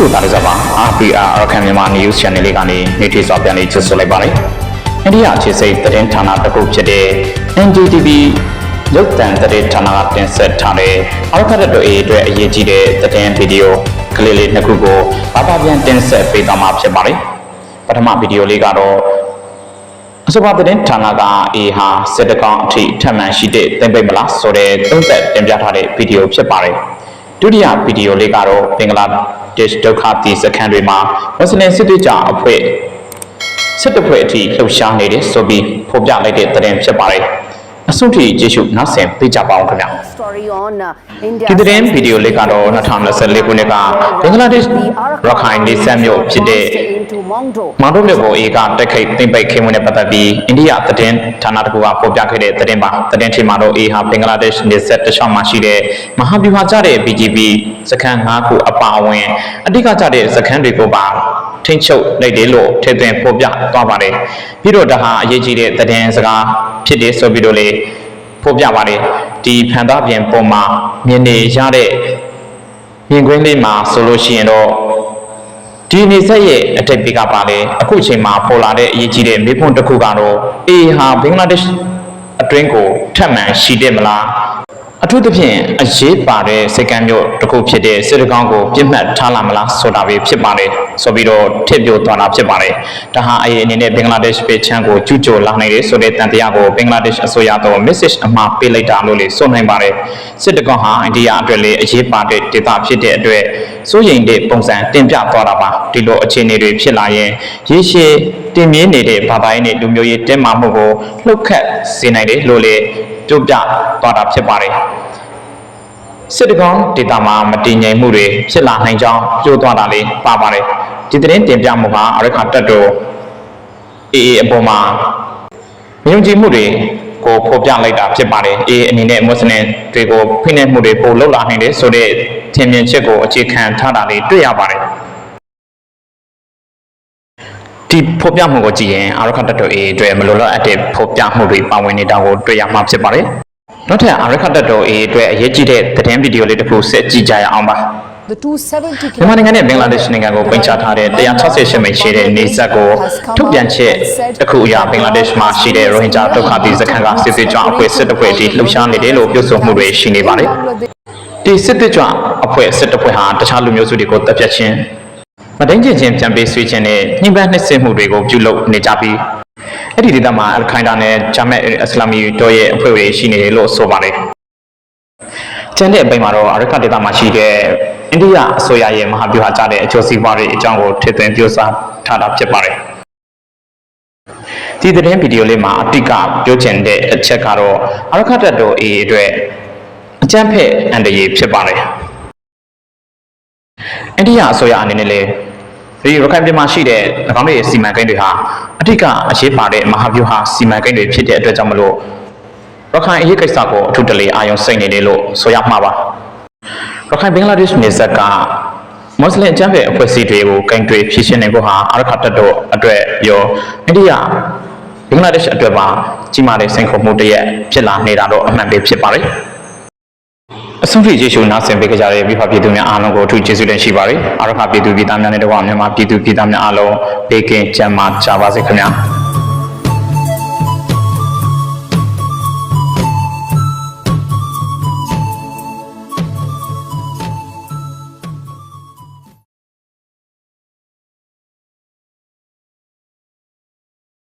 ဆိုသားလေးစားပါ RPR အရခံမြန်မာ News Channel လေးကနေနေ့ထိစွာပြန်လေးချစ်ဆိုလိုက်ပါတယ်။အိန္ဒိယအခြေစိတ်သတင်းဌာနတစ်ခုဖြစ်တဲ့ NDTV ရုပ်သံသတင်းဌာနကတင်ဆက်ထားတဲ့အောက်ခတ်တဲ့အေးအတွက်အရေးကြီးတဲ့သတင်းဗီဒီယိုကလေးလေးနှစ်ခုကိုဘာသာပြန်တင်ဆက်ပေးသွားမှာဖြစ်ပါတယ်။ပထမဗီဒီယိုလေးကတော့အဆိုပါသတင်းဌာနကအေဟာစစ်တကောင်အထိထပ်မံရှိတဲ့တင်ပိတ်မလားဆိုတဲ့သုံးသက်တင်ပြထားတဲ့ဗီဒီယိုဖြစ်ပါတယ်။ဒုတိယဗီဒီယိုလေးကတော့ဘင်္ဂလား ဒေ့ရှ်ဒုက္ခသည်စခန်းတွေမှာမွတ်စလင်စစ်သွေးကြအဖွဲ့စစ်တပ်ဖွဲ့အထိလှုပ်ရှားနေတယ်ဆိုပြီးဖော်ပြလိုက်တဲ့သတင်းဖြစ်ပါတယ်။ အဆုံးထိကျေးဇူးနောက်ဆင်ပေးကြပါအောင်ခင်ဗျာ။ story on uh, India ဒီသတင်းဗီဒီယိုလေးကတော့2024ခုနှစ်ကဘင်္ဂလားဒေ့ရှ်ရခိုင်နေဆက်မြို့ဖြစ်တဲ့ into Mongdo မောင်တို့မြို့ကိုအေကတက်ခိတ်သိမ့်ပိတ်ခေမွန်းနဲ့ပတ်သက်ပြီးအိန္ဒိယသတင်းဌာနတစ်ခုကဖော်ပြခဲ့တဲ့သတင်းပါသတင်းထီမှာတော့အေဟာဘင်္ဂလားဒေ့ရှ်နေဆက်တခြားမှာရှိတဲ့မဟာဗျူဟာကျတဲ့ BGB စခန်း၅ခုအပါအဝင်အဓိကကျတဲ့စခန်းတွေကိုပါ ထိမ့်ချုပ်လိုက်တယ်လို့ထည့်သွင်းဖော်ပြသွားပါတယ်ပြီးတော့ဒါဟာအရေးကြီးတဲ့သတင်းစကားဖြစ်တယ်ဆိုပြီးတော့လေဖော်ပြပါတယ်ဒီဖန်သားပြင်ပုံမှာမြင်နေရတဲ့မြင်ကွင်းလေးမှာဆိုလို့ရှိရင်တော့ဒီနေဆက်ရဲ့အထိပ်ပေးကပါလေအခုအချိန်မှာပေါ်လာတဲ့အရေးကြီးတဲ့မေးခွန်းတစ်ခုကတော့အေဟာဘင်္ဂလားဒေ့ရှ်အတွင်းကိုထပ်မံရှိတယ်မလား အထူးသဖြင့်အရေးပါတဲ့စိတ်ကမ်းမျိုးတစ်ခုဖြစ်တဲ့စစ်တကောင်းကိုပြစ်မှတ်ထားလာမလားဆိုတာပဲဖြစ်ပါတယ်ဆိုပြီးတော့ထစ်ပြသွားတာဖြစ်ပါတယ်ဒါဟာအေအနေနဲ့ဘင်္ဂလားဒေ့ရှ်ပြည်ချမ်းကိုကျူးကျော်လာနိုင်တယ်ဆိုတဲ့တန်တရားကိုဘင်္ဂလားဒေ့ရှ်အစိုးရတော့ message အမှားပေးလိုက်တာလို့လေဆိုနိုင်ပါတယ်စစ်တကောင်းဟာအိန္ဒိယအတွက်လေအရေးပါတဲ့ဒေသဖြစ်တဲ့အတွက်စိုးရိမ်တဲ့ပုံစံတင်ပြသွားတာပါဒီလိုအခြေအနေတွေဖြစ်လာရင်ရေရှည်တင်မြင့်နေတဲ့ဘာသာရေးနဲ့လူမျိုးရေးတင်းမာမှုကိုလှုပ်ခတ်စေနိုင်တယ်လို့လေ ပြောပြသွားတာဖြစ်ပါတယ်စစ်တကောင်းဒေတာမှာမတည်ငြိမ်မှုတွေဖြစ်လာနိုင်ကြောင်းပြောသွားတာလေးပါပါတယ်ဒီသတင်းတင်ပြမှုဟာအရခတက်တော်အေးအေးအပေါ်မှာမြုံကြည်မှုတွေကိုဖော်ပြလိုက်တာဖြစ်ပါတယ်အေးအနေနဲ့မွတ်စလင်တွေကိုဖိနှိပ်မှုတွေပိုလုပ်လာနိုင်တယ်ဆိုတဲ့ထင်မြင်ချက်ကိုအခြေခံထားတာလေးတွေ့ရပါတယ် ဒီဖော်ပြမှုကိုကြည့်ရင်အာရခတက်တော်အေးအတွက်မလိုလားအပ်တဲ့ဖော်ပြမှုတွေပါဝင်နေတာကိုတွေ့ရမှာဖြစ်ပါတယ်နောက်ထပ်အာရခတက်တော်အေးအတွက်အရေးကြီးတဲ့သတင်းဗီဒီယိုလေးတစ်ခုဆက်ကြည့်ကြရအောင်ပါ the 270မြန်မာနိုင်ငံနဲ့ဘင်္ဂလားဒေ့ရှ်နိုင်ငံကိုပိတ်ချထားတဲ့168မိတ်ရှိတဲ့နေဆက်ကိုထုတ်ပြန်ချက်တစ်ခုအရဘင်္ဂလားဒေ့ရှ်မှာရှိတဲ့ရိုဟင်ဂျာဒုက္ခသည်စခန်းကစစ်စစ်ကြောင်းအဖွဲ့စစ်တပ်ဖွဲ့အထိလှုပ်ရှားနေတယ်လို့ပြောဆိုမှုတွေရှိနေပါတယ်။ဒီစစ်တပ်ကြောင်းအဖွဲ့စစ်တပ်ဖွဲ့ဟာတခြားလူမျိုးစုတွေကိုတပ်ဖြတ်ခြင်း မတိုင်းကျင်ချင်းပြန်ပေးဆွေးခြင်းနဲ့နှိမ့်ပန်းနှိမ့်ဆက်မှုတွေကိုပြုလုပ်နေကြပြီးအဲ့ဒီဒေသမှာအလ်ခိုင်ဒါနဲ့ဂျာမတ်အစ္စလာမီတို့ရဲ့အဖွဲ့တွေရှိနေတယ်လို့ဆိုပါတယ်။ကျန်တဲ့အပိုင်းမှာတော့အရခဒေသမှာရှိတဲ့အိန္ဒိယအစိုးရရဲ့မဟာဗျူဟာကျတဲ့အကျိုးစီးပွားတွေအကြောင်းကိုထည့်သွင်းပြောကြားထားတာဖြစ်ပါတယ်။ဒီသတင်းဗီဒီယိုလေးမှာအတိတ်ကပြောချင်တဲ့အချက်ကတော့အရခတက်တော် A အတွက်အကျန်းဖက်အန်တရေဖြစ်ပါတယ်။ အိန္ဒိယအစိုးရအနေနဲ့လည်းဒီရခိုင်ပြည်မှာရှိတဲ့၎င်းတို့ရဲ့စီမံကိန်းတွေဟာအတိတ်ကအရေးပါတဲ့မဟာဗျူဟာစီမံကိန်းတွေဖြစ်တဲ့အတွက်ကြောင့်မလို့ရခိုင်အရေးကိစ္စကိုအထူးတလေအာရုံစိတ်နေတယ်လို့ဆိုရမှာပါရခိုင်ဘင်္ဂလားဒေ့ရှ်နယ်စပ်ကမွတ်စလင်အကြမ်းဖက်အဖွဲ့အစည်းတွေကိုကင်တွေဖြည့်ရှင်းနေဖို့ဟာအရခတ်တော်အတွက်ရောအိန္ဒိယဘင်္ဂလားဒေ့ရှ်အတွက်ပါကြီးမားတဲ့စိန်ခေါ်မှုတစ်ရက်ဖြစ်လာနေတာတော့အမှန်ပဲဖြစ်ပါတယ် အဆုံးထိကျေးဇူးနားဆင်ပေးကြတဲ့မိဖပြည်သူများအားလုံးကိုအထူးကျေးဇူးတင်ရှိပါတယ်။အရခပြည်သူပြည်သားများနဲ့တကွာမြန်မာပြည်သူပြည်သားများအားလုံးဘေးကင်းကျန်းမာကြပါစေခင်ဗျာ။